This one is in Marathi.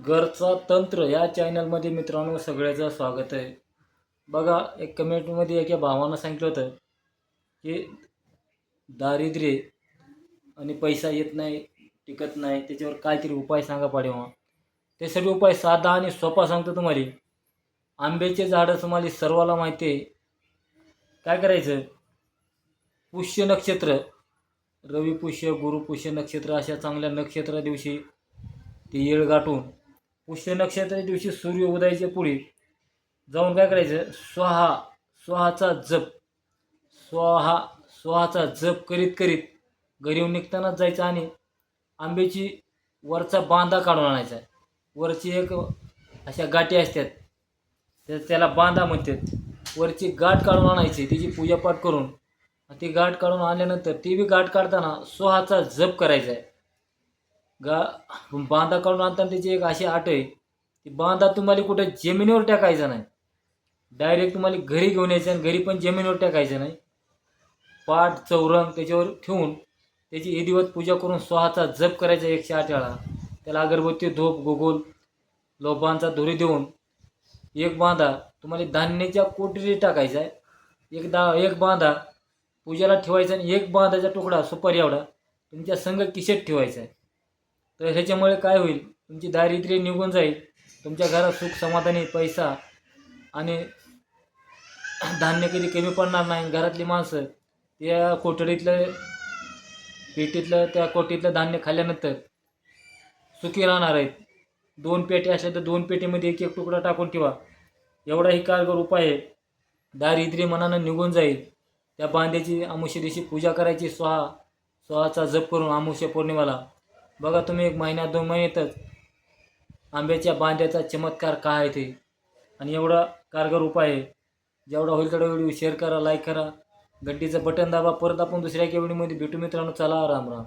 घरचा तंत्र या चॅनलमध्ये मित्रांनो सगळ्याचं स्वागत आहे. बघा एक कमेंटमध्ये एका भावानं सांगितलं होतं की दारिद्र्य आणि पैसा येत नाही टिकत नाही त्याच्यावर काहीतरी उपाय सांगा पाडेवा त्यासाठी उपाय साधा आणि सोपा सांगतो तुम्हाला. आंब्याचे झाडं तुम्हाला सर्वाला माहिती आहे. काय करायचं? पुष्य नक्षत्र रवी पुष्य गुरुपुष्य नक्षत्र अशा चांगल्या नक्षत्रा दिवशी ते येळ गाठून पुष्य नक्षत्राच्या दिवशी सूर्य उदयाच्या पुढे जाऊन काय करायचं? स्वाहा स्वाहाचा जप. स्वाहा स्वाहाचा जप करीत करीत घरी येऊन निघतानाच जायचं आणि आंब्याची वरचा बांधा काढून आणायचा. वरची एक अशा गाठी असतात. तर त्याला बांधा म्हणतात. वरची गाठ काढून आणायची तिची पूजापाठ करून. ती गाठ काढून आणल्यानंतर ती बी गाठ काढताना स्वाहाचा जप करायचा आहे. गा बांधा काढून आणताना त्याची एक अशी आट आहे ती बांधा तुम्हाला कुठं जमिनीवर टाकायचा नाही. डायरेक्ट तुम्हाला घरी घेऊन यायचं आणि घरी पण जमिनीवर टाकायचं नाही. पाठ चौरंग त्याच्यावर ठेवून त्याची विधिवत पूजा करून स्वाहाचा जप करायचा एकशे आठ वेळा त्याला अगरबत्ती धूप गोगोल लोबांचा धुरी देऊन एक बांधा तुम्हाला धान्याच्या कोटरी टाकायचा आहे. एक दा एक बांधा पूजेला ठेवायचा आणि एक बांधाचा तुकडा सुपारी एवढा तुमच्या संघ किशेत ठेवायचा आहे. तर ह्याच्यामुळे काय होईल? तुमची दारिद्र्य निघून जाईल. तुमच्या घरात सुख समाधानी पैसा आणि धान्य कधी कमी पडणार नाही. घरातली माणसं त्या कोठडीतलं पेटीतलं त्या कोटीतलं धान्य खाल्ल्यानंतर सुखी राहणार आहेत. दोन पेटी असल्या तर दोन पेटीमध्ये एक एक तुकडा टाकून ठेवा. एवढाही कारगर उपाय आहे. दारिद्र्य मनानं निघून जाईल. त्या बांध्याची अमुष्य दिवशी पूजा करायची. स्वाहा स्वाहाचा जप करून अमुष्य पौर्णिमाला बघा तुम्ही एक महिन्यात दोन महिन्यातच आंब्याच्या बांध्याचा चमत्कार काय आहे ते. आणि एवढा कारगर उपाय आहे. जेवढा होईल तेवढा व्हिडिओ शेअर करा लाईक करा. घंटीचं बटन दाबा. परत आपण दुसऱ्या एका व्हिडिओमध्ये भेटू मित्रांनो. चला राम राम.